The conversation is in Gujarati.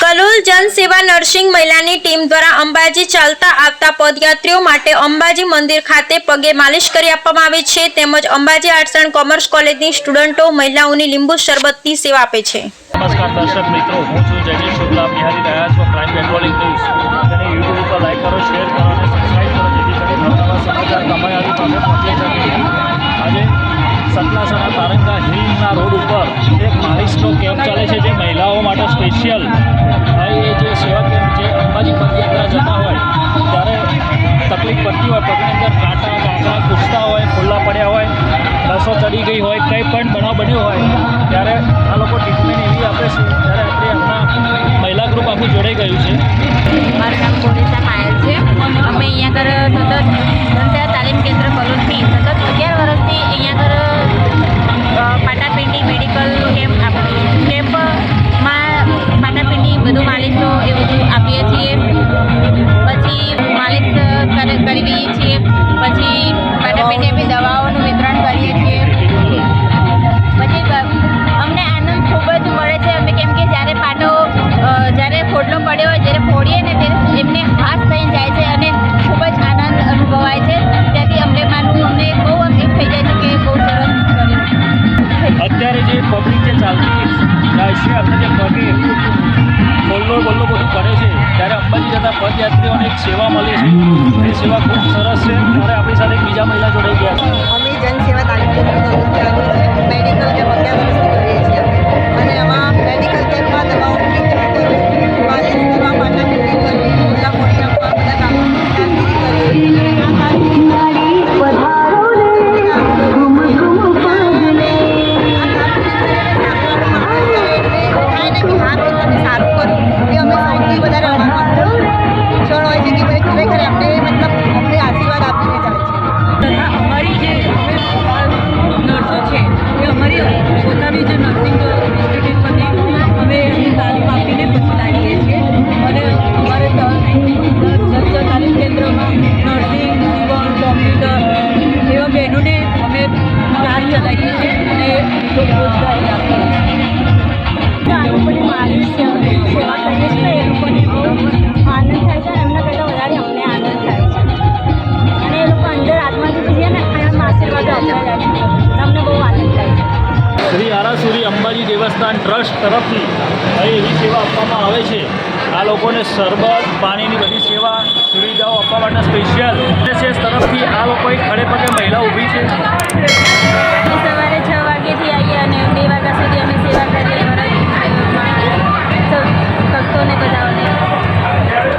કલોલ જનસેવા નર્સિંગ મહિલાની ટીમ દ્વારા અંબાજી ચાલતા આવતા પદયાત્રીઓ માટે અંબાજી મંદિર ખાતે પગે માલિશ કરી આપવામાં આવે છે. તેમજ અંબાજી આર્ટ્સ કોમર્સ કોલેજની સ્ટુડન્ટો મહિલાઓની લીંબુ શરબતની સેવા આપે છે. નમસ્કાર દર્શક મિત્રો, હું છું જયદીપ શુક્લા, બિહારી રહ્યા છું ક્રાઇમ પેટ્રોલિંગ ન્યૂઝ તેને યુટ્યુબ ઉપર લાઈક કરો શેર કરો અને સબસ્ક્રાઈબ કરો, જેથી કરીને નવા સમાચાર તમારી પાસે પહોંચી શકે. આજે સતલાસણા તારંગા હિલના રોડ ઉપર એક માલિશનો કેમ્પ ચાલે છે હોય કંઈ પણ બનાવ બન્યો હોય, ત્યારે આ લોકો ટ્રીટમેન્ટ એવી આપે છે ત્યારે આપણે આપણા મહિલા ગ્રુપ આખું જોડાઈ ગયું છે. મારું નામ કોનિષા પાયલ છે. અમે અહીંયા આગળ પબ્લિક જે ચાલતી છે, આપણે જે પગે બોલ્લો બોલ્લો બધું કરે છે, ત્યારે અંબાજી જતા પદયાત્રીઓને એક સેવા મળે છે. એ સેવા ખૂબ સરસ છે. ત્યારે આપણી સાથે એક બીજા મહિલા જોડાઈ લોકોની શ્રી આરાસુરી અંબાજી દેવસ્થાન ટ્રસ્ટ તરફથી અહીં એવી સેવા આપવામાં આવે છે. આ લોકોને શરબત, પાણીની બધી સેવા, સુવિધાઓ આપવા માટે સ્પેશિયલ તરફથી આ લોકોએ ખડે પગે મહિલા ઊભી છે.